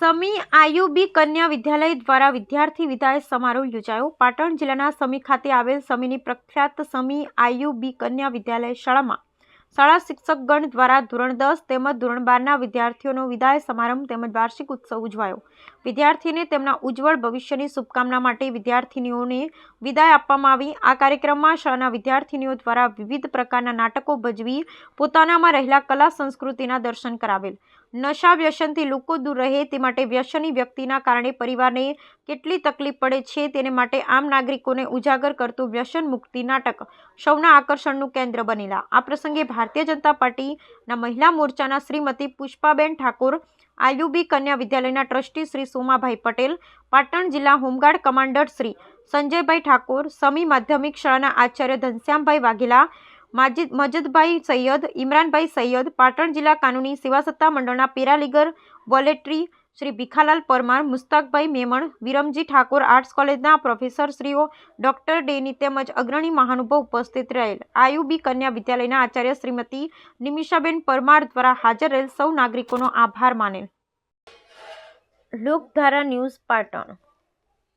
સમી આયુબી કન્યા વિદ્યાલય દ્વારા વિદ્યાર્થી વિદાય સમારોહ યોજાયો. પાટણ જિલ્લાના સમી ખાતે આવેલ સમીની પ્રખ્યાત સમી આયુબી કન્યા વિદ્યાલય શાળામાં શાળા શિક્ષકગણ દ્વારા ધોરણ દસ તેમજ ધોરણ બારના વિદ્યાર્થીઓનો વિદાય સમારંભ તેમજ વાર્ષિક ઉત્સવ ઉજવાયો. વિદ્યાર્થીને તેમના ઉજ્જવળ ભવિષ્યની શુભકામના માટે વિદ્યાર્થીનીઓને વિદાય આપવામાં આવી. આ કાર્યક્રમમાં શાળાના વિદ્યાર્થીનીઓ દ્વારા વિવિધ પ્રકારના નાટકો ભજવી પોતાનામાં રહેલા કલા સંસ્કૃતિના દર્શન કરાવેલ. નશા વ્યસનથી લોકો દૂર રહે તે માટે વ્યસની વ્યક્તિના કારણે પરિવારને કેટલી તકલીફ પડે છે તેને માટે આમ નાગરિકોને ઉજાગર કરતું વ્યસન મુક્તિ નાટક સૌના આકર્ષણનું કેન્દ્ર બનેલા. આ પ્રસંગે ભારતીય જનતા પાર્ટીના મહિલા મોરચાના શ્રીમતી પુષ્પાબેન ઠાકોર આયુબી કન્યા વિદ્યાલયના ટ્રસ્ટી શ્રી સોમાભાઈ પટેલ, પાટણ જિલ્લા home guard commander Shri Sanjaybhai Thakor, Sami માધ્યમિક શાળાના આચાર્ય ઘનશ્યામભાઈ વાઘેલા માજીદ મજદભાઈ સૈયદ, ઇમરાનભાઈ સૈયદ, પાટણ જિલ્લા કાનૂની સેવા સત્તા મંડળના paralegal, voluntary Shri Bhikhalal Parmar, Mustakbhai Memon, Viramji Thakor arts કોલેજના પ્રોફેસરશ્રીઓ, ડોક્ટર ડેની તેમજ અગ્રણી મહાનુભાવ ઉપસ્થિત રહેલ. આયુબી કન્યા વિદ્યાલયના આચાર્ય શ્રીમતી નિમિષાબેન પરમાર દ્વારા હાજર રહેલ સૌ નાગરિકોનો આભાર માનેલ. લોકધારા ન્યૂઝ પાટણ